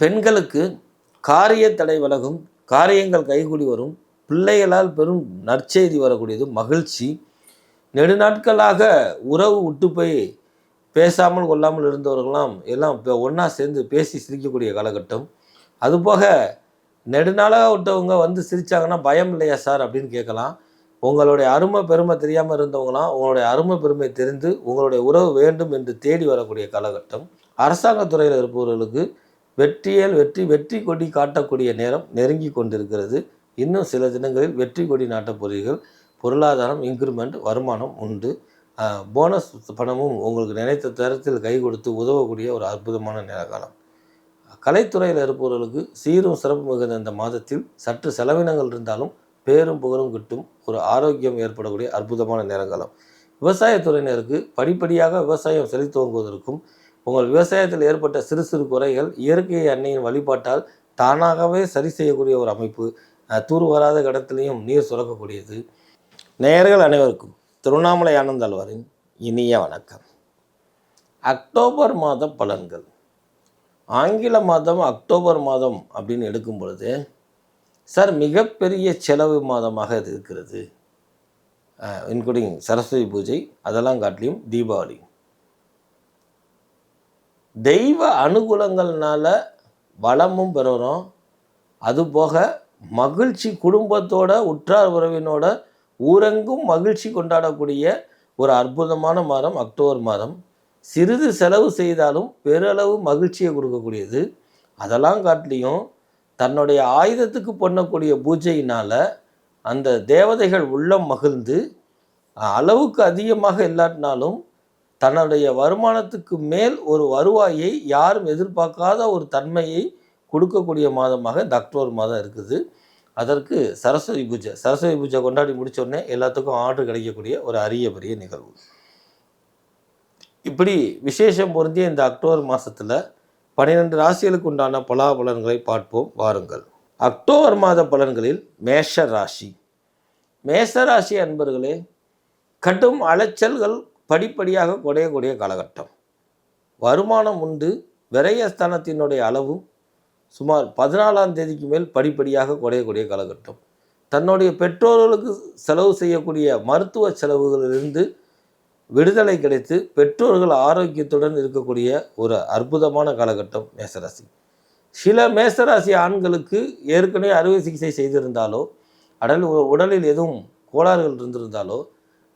பெண்களுக்கு காரிய தடை விலகும் காரியங்கள் கைகூடி வரும். பிள்ளைகளால் பெரும் நற்செய்தி வரக்கூடியது மகிழ்ச்சி. நெடுநாட்களாக உறவு விட்டு போய் பேசாமல் கொள்ளாமல் இருந்தவர்களாம் எல்லாம் இப்போ ஒன்றா சேர்ந்து பேசி சிரிக்கக்கூடிய காலகட்டம். அதுபோக நெடுநாளாக விட்டவங்க வந்து சிரிச்சாங்கன்னா பயம் இல்லையா சார் அப்படின்னு கேட்கலாம். உங்களுடைய அருமை பெருமை தெரியாமல் இருந்தவங்களாம் உங்களுடைய அருமை பெருமை தெரிந்து உங்களுடைய உறவு வேண்டும் என்று தேடி வரக்கூடிய காலகட்டம். அரசாங்கத் துறையில் இருப்பவர்களுக்கு வெற்றியல் வெற்றி வெற்றி கொடி காட்டக்கூடிய நேரம் நெருங்கி கொண்டிருக்கிறது. இன்னும் சில தினங்களில் வெற்றி கொடி நாட்டப் போறீர்கள் பொருளாதாரம் இன்க்ரிமெண்ட் வருமானம் உண்டு. போனஸ் பணமும் உங்களுக்கு நினைத்த தரத்தில் கை கொடுத்து உதவக்கூடிய ஒரு அற்புதமான நேரகாலம். கலைத்துறையில் இருப்பவர்களுக்கு சீரும் சிறப்பு மிகுந்த இந்த மாதத்தில் சற்று செலவினங்கள் இருந்தாலும் பேரும் புகழும் கிட்டும் ஒரு ஆரோக்கியம் ஏற்படக்கூடிய அற்புதமான நேரங்காலம் விவசாயத்துறையினருக்கு படிப்படியாக விவசாயம் செழித்து துவங்குவதற்கும் உங்கள் விவசாயத்தில் ஏற்பட்ட சிறு சிறு குறைகள் இயற்கை அன்னையின் வழிபாட்டால் தானாகவே சரி செய்யக்கூடிய ஒரு அமைப்பு தூர் வராத கடத்திலையும் நீர் சுரக்கக்கூடியது. நேயர்கள் அனைவருக்கும் திருவண்ணாமலை ஆனந்தாழ்வாரின் இனிய வணக்கம். அக்டோபர் மாத பலன்கள். ஆங்கில மாதம் அக்டோபர் மாதம் அப்படின்னு எடுக்கும் பொழுது சார் மிகப்பெரிய செலவு மாதமாக இது இருக்கிறது. இன்க்ளூடிங் சரஸ்வதி பூஜை அதெல்லாம் காட்டிலையும் தீபாவளி. தெய்வ அனுகூலங்கள்னால வளமும் பெறுறோம். அதுபோக மகிழ்ச்சி குடும்பத்தோட உற்றார் உறவினோட ஊரெங்கும் மகிழ்ச்சி கொண்டாடக்கூடிய ஒரு அற்புதமான மாதம் அக்டோபர் மாதம். சிறிது செலவு செய்தாலும் பெரளவு மகிழ்ச்சியை கொடுக்கக்கூடியது. அதெல்லாம் காட்டிலையும் தன்னுடைய ஆயுதத்துக்கு பண்ணக்கூடிய பூஜையினால் அந்த தேவதைகள் உள்ளம் மகிழ்ந்து அளவுக்கு அதிகமாக இல்லாட்டினாலும் தன்னுடைய வருமானத்துக்கு மேல் ஒரு வருவாயை யாரும் எதிர்பார்க்காத ஒரு தன்மையை கொடுக்கக்கூடிய மாதமாக இந்த அக்டோபர் மாதம் இருக்குது. அதற்கு சரஸ்வதி பூஜை சரஸ்வதி பூஜை கொண்டாடி முடிச்ச உடனே எல்லாத்துக்கும் ஆர்டர் கிடைக்கக்கூடிய ஒரு அரிய பெரிய நிகழ்வு. இப்படி விசேஷம் பொருந்திய இந்த அக்டோபர் மாதத்தில் பன்னிரெண்டு ராசிகளுக்கு உண்டான பலாபலன்களை பார்ப்போம் வாருங்கள். அக்டோபர் மாத பலன்களில் மேஷ ராசி. மேஷ ராசி அன்பர்களே கடும் அலைச்சல்கள் படிப்படியாக குறையக்கூடிய காலகட்டம். வருமானம் உண்டு விரயஸ்தானத்தினுடைய அளவும் சுமார் பதினாலாம் தேதிக்கு மேல் படிப்படியாக குறையக்கூடிய காலகட்டம். தன்னுடைய பெற்றோர்களுக்கு செலவு செய்யக்கூடிய மருத்துவ செலவுகளிலிருந்து விடுதலை கிடைத்து பெற்றோர்கள் ஆரோக்கியத்துடன் இருக்கக்கூடிய ஒரு அற்புதமான காலகட்டம் மேசராசி. சில மேசராசி ஆண்களுக்கு ஏற்கனவே அறுவை சிகிச்சை செய்திருந்தாலோ அடல் உடலில் எதுவும் கோளாறுகள் இருந்திருந்தாலோ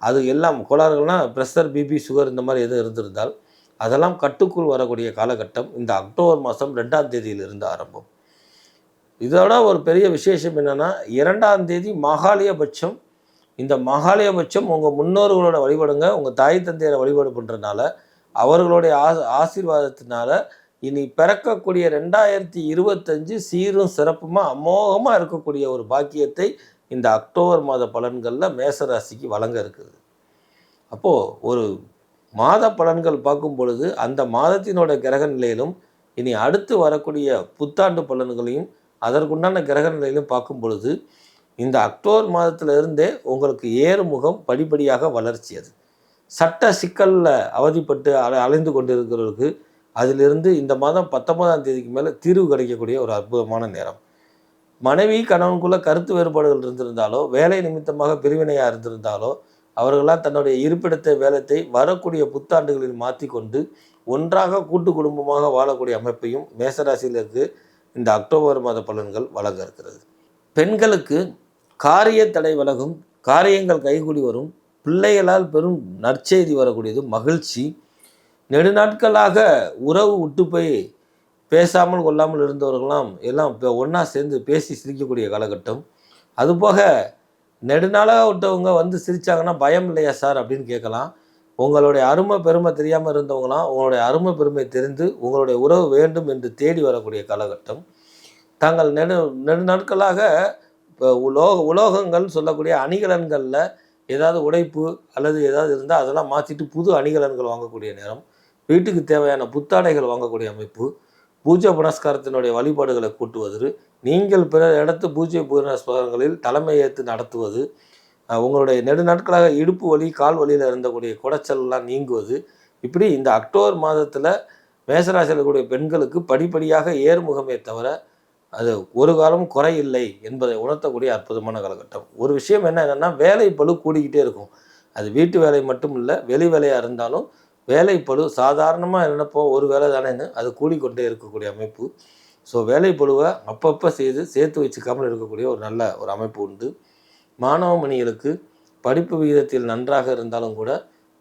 அது எல்லாம் கோளாறுகள்னால் ப்ரெஷர் பிபி சுகர் இந்த மாதிரி எதுவும் இருந்திருந்தால் அதெல்லாம் கட்டுக்குள் வரக்கூடிய காலகட்டம் இந்த அக்டோபர் மாதம் ரெண்டாம் தேதியிலிருந்து ஆரம்பம். இதோட ஒரு பெரிய விசேஷம் என்னென்னா இரண்டாம் தேதி மகாலயபட்சம் இந்த மகாலயபட்சம் உங்கள் முன்னோர்களோட வழிபடுங்க உங்கள் தாய் தந்தையரை வழிபாடு பண்ணுறதுனால அவர்களுடைய ஆ ஆசீர்வாதத்தினால இனி பிறக்கக்கூடிய ரெண்டாயிரத்தி இருபத்தஞ்சு சீரும் சிறப்புமாக அமோகமாக இருக்கக்கூடிய ஒரு பாக்கியத்தை இந்த அக்டோபர் மாத பலன்களில் மேசராசிக்கு வழங்க இருக்குது. அப்போது ஒரு மாத பலன்கள் பார்க்கும் பொழுது அந்த மாதத்தினோட கிரக நிலையிலும் இனி அடுத்து வரக்கூடிய புத்தாண்டு பலன்களையும் அதற்குண்டான கிரக நிலையிலும் பார்க்கும் பொழுது இந்த அக்டோபர் மாதத்திலிருந்தே உங்களுக்கு ஏறுமுகம் படிப்படியாக வளர்ச்சி அது சட்ட சிக்கலில் அவதிப்பட்டு அலை அலைந்து கொண்டிருக்கிறவர்களுக்கு அதிலிருந்து இந்த மாதம் பத்தொன்பதாம் தேதிக்கு மேலே தீர்வு கிடைக்கக்கூடிய ஒரு அற்புதமான நேரம். மனைவி கணவனுக்குள்ள கருத்து வேறுபாடுகள் இருந்திருந்தாலோ வேலை நிமித்தமாக பிரிவினையாக இருந்திருந்தாலோ அவர்களால் தன்னுடைய இருப்பிடத்தை வேலத்தை வரக்கூடிய புத்தாண்டுகளில் மாற்றி கொண்டு ஒன்றாக கூட்டு குடும்பமாக வாழக்கூடிய அமைப்பையும் மேசராசியிலிருந்து இந்த அக்டோபர் மாத பலன்கள் வழங்க இருக்கிறது. பெண்களுக்கு காரிய தடை விலகும் காரியங்கள் கைகூடி வரும் பிள்ளைகளால் பெரும் நற்செய்தி வரக்கூடியது மகிழ்ச்சி. நெடுநாட்களாக உறவு விட்டு போய் பேசாமல் கொள்ளாமல் இருந்தவர்களாம் எல்லாம் இப்போ ஒன்றா சேர்ந்து பேசி சிரிக்கக்கூடிய காலகட்டம். அதுபோக நெடுநாளாக விட்டவங்க வந்து சிரிச்சாங்கன்னா பயம் இல்லையா சார் அப்படின்னு கேட்கலாம். உங்களுடைய அருமை பெருமை தெரியாமல் இருந்தவங்களாம் உங்களுடைய அருமை பெருமை தெரிந்து உங்களுடைய உறவு வேண்டும் என்று தேடி வரக்கூடிய காலகட்டம். தாங்கள் நெடு நெடுநாட்களாக இப்போ உலோக உலோகங்கள் சொல்லக்கூடிய அணிகலன்களில் ஏதாவது உடைப்பு அல்லது ஏதாவது இருந்தால் அதெல்லாம் மாற்றிட்டு புது அணிகலன்கள் வாங்கக்கூடிய நேரம். வீட்டுக்கு தேவையான புத்தாடைகள் வாங்கக்கூடிய அமைப்பு. பூஜை புனஸ்காரத்தினுடைய வழிபாடுகளை கூட்டுவது நீங்கள் பிற இடத்து பூஜை புனஸ்காரங்களில் தலைமை ஏற்று நடத்துவது உங்களுடைய நெடுநாட்களாக இடுப்பு வலி கால் வலியில் இருந்தக்கூடிய குடைச்சல்லாம் நீங்குவது. இப்படி இந்த அக்டோபர் மாதத்தில் மேசராசியில் இருக்கக்கூடிய பெண்களுக்கு படிப்படியாக ஏறுமுகமே தவிர அது ஒரு காலம் குறையில்லை என்பதை உணர்த்தக்கூடிய அற்புதமான காலகட்டம். ஒரு விஷயம் என்ன என்னென்னா வேலை பழு கூடிக்கிட்டே இருக்கும். அது வீட்டு வேலை மட்டும் இல்லை வெளி வேலையாக இருந்தாலும் வேலைப்பழு சாதாரணமாக என்னப்போ ஒரு வேலை தானேன்னு அது கூடிக்கொண்டே இருக்கக்கூடிய அமைப்பு. ஸோ வேலைப்பழுவை அப்பப்போ செய்து சேர்த்து வச்சுக்காமல் இருக்கக்கூடிய ஒரு நல்ல ஒரு அமைப்பு உண்டு. மாணவ மணிகளுக்கு படிப்பு விகிதத்தில் நன்றாக இருந்தாலும் கூட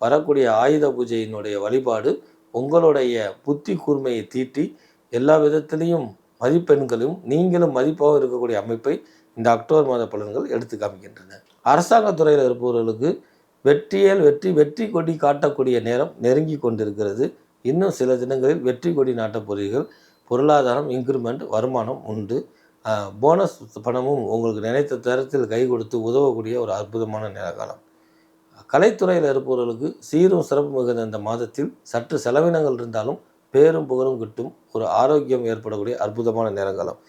வரக்கூடிய ஆயுத பூஜையினுடைய வழிபாடு உங்களுடைய புத்தி கூர்மையை தீட்டி எல்லா விதத்திலையும் மதிப்பெண்களும் நீங்களும் மதிப்பாகவும் இருக்கக்கூடிய அமைப்பை இந்த அக்டோபர் மாத பலன்கள் எடுத்து காமிக்கின்றன. அரசாங்கத் துறையில் இருப்பவர்களுக்கு வெற்றியல் வெற்றி வெற்றி கொடி காட்டக்கூடிய நேரம் நெருங்கி கொண்டிருக்கிறது. இன்னும் சில தினங்களில் வெற்றி கொடி நாட்டப் போகிறீர்கள். பொருளாதாரம் இன்க்ரிமெண்ட் வருமானம் உண்டு. போனஸ் பணமும் உங்களுக்கு நினைத்த தரத்தில் கை கொடுத்து உதவக்கூடிய ஒரு அற்புதமான நேர கலைத்துறையில் இருப்பவர்களுக்கு சீரும் சிறப்பு மிகுந்த இந்த மாதத்தில் சற்று செலவினங்கள் இருந்தாலும் பேரும் புகழும் கிட்டும் ஒரு ஆரோக்கியம் ஏற்படக்கூடிய அற்புதமான நேரங்காலம்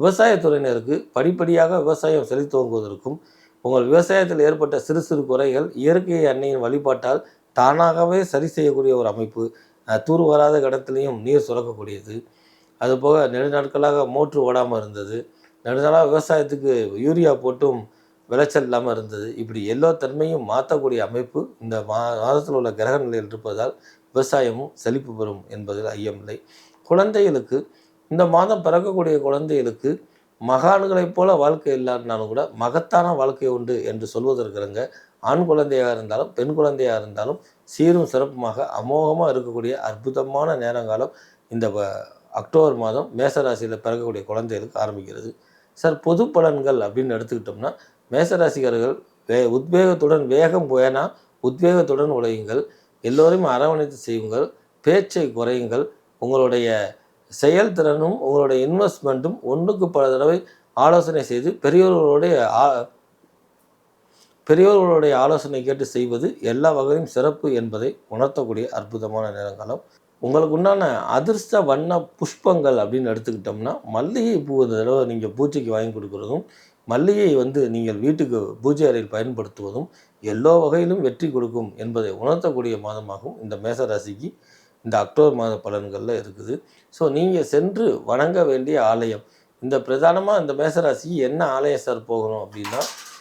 விவசாயத்துறையினருக்கு படிப்படியாக விவசாயம் செழித்துவங்குவதற்கும் உங்கள் விவசாயத்தில் ஏற்பட்ட சிறு சிறு குறைகள் இயற்கை அன்னையின் வழிபாட்டால் தானாகவே சரி செய்யக்கூடிய ஒரு அமைப்பு. தூர் வராத இடத்துலையும் நீர் சுரக்கக்கூடியது. அதுபோக நெடுநாட்களாக மோட்ரு ஓடாமல் இருந்தது. நெடுநாளாக விவசாயத்துக்கு யூரியா போட்டும் விளைச்சல் இல்லாமல் இருந்தது. இப்படி எல்லா தன்மையும் மாற்றக்கூடிய அமைப்பு இந்த மா மாதத்தில் உள்ள கிரக நிலையில் இருப்பதால் விவசாயமும் செழிப்பு பெறும் என்பதில் ஐயமில்லை. குழந்தைகளுக்கு இந்த மாதம் பிறக்கக்கூடிய குழந்தைகளுக்கு மகான்களைப் போல வாழ்க்கை இல்லாட்டினாலும் கூட மகத்தான வாழ்க்கை உண்டு என்று சொல்வதற்கிறங்க ஆண் குழந்தையாக இருந்தாலும் பெண் குழந்தையாக இருந்தாலும் சீரும் சிறப்புமாக அமோகமாக இருக்கக்கூடிய அற்புதமான நேரங்காலம் இந்த அக்டோபர் மாதம் மேசராசியில் பிறக்கக்கூடிய குழந்தைகளுக்கு ஆரம்பிக்கிறது. சார் பொது பலன்கள் அப்படின்னு எடுத்துக்கிட்டோம்னா மேசராசிக்காரர்கள் வே உத்வேகத்துடன் வேகம் வேணா உத்வேகத்துடன் உழையுங்கள். எல்லோரையும் அரவணைத்து செய்யுங்கள். பேச்சை குறையுங்கள். உங்களுடைய செயல்திறனும் உங்களுடைய இன்வெஸ்ட்மெண்ட்டும் ஒன்றுக்கு பல தடவை ஆலோசனை செய்து பெரியோர்களுடைய ஆ- பெரியோர்களுடைய ஆலோசனை கேட்டு செய்வது எல்லா வகையும் சிறப்பு என்பதை உணர்த்தக்கூடிய அற்புதமான நேரங்காலம். உங்களுக்கு உண்டான அதிர்ஷ்ட வண்ண புஷ்பங்கள் அப்படின்னு எடுத்துக்கிட்டோம்னா மல்லிகை பூ இந்த தடவை நீங்கள் பூஜைக்கு வாங்கி கொடுக்குறதும் மல்லிகை வந்து நீங்கள் வீட்டுக்கு பூஜை அறையில் பயன்படுத்துவதும் எல்லா வகையிலும் வெற்றி கொடுக்கும் என்பதை உணர்த்தக்கூடிய மாதமாகவும் இந்த மேச ராசிக்கு இந்த அக்டோபர் மாத பலன்களில் இருக்குது. ஸோ நீங்கள் சென்று வணங்க வேண்டிய ஆலயம். இந்த பிரதானமாக இந்த மேசராசி என்ன ஆலயம் சார் போகணும் அப்படின்னா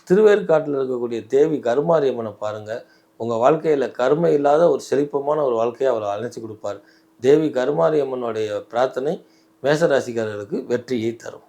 திருவேற்காட்டில் இருக்கக்கூடிய தேவி கருமாரியம்மனை பாருங்கள் உங்கள் வாழ்க்கையில் கருமை இல்லாத ஒரு செழிப்பமான ஒரு வாழ்க்கையை அவர் அழைச்சி கொடுப்பார். தேவி கருமாரியம்மனுடைய பிரார்த்தனை மேசராசிக்காரர்களுக்கு வெற்றியை தரும்.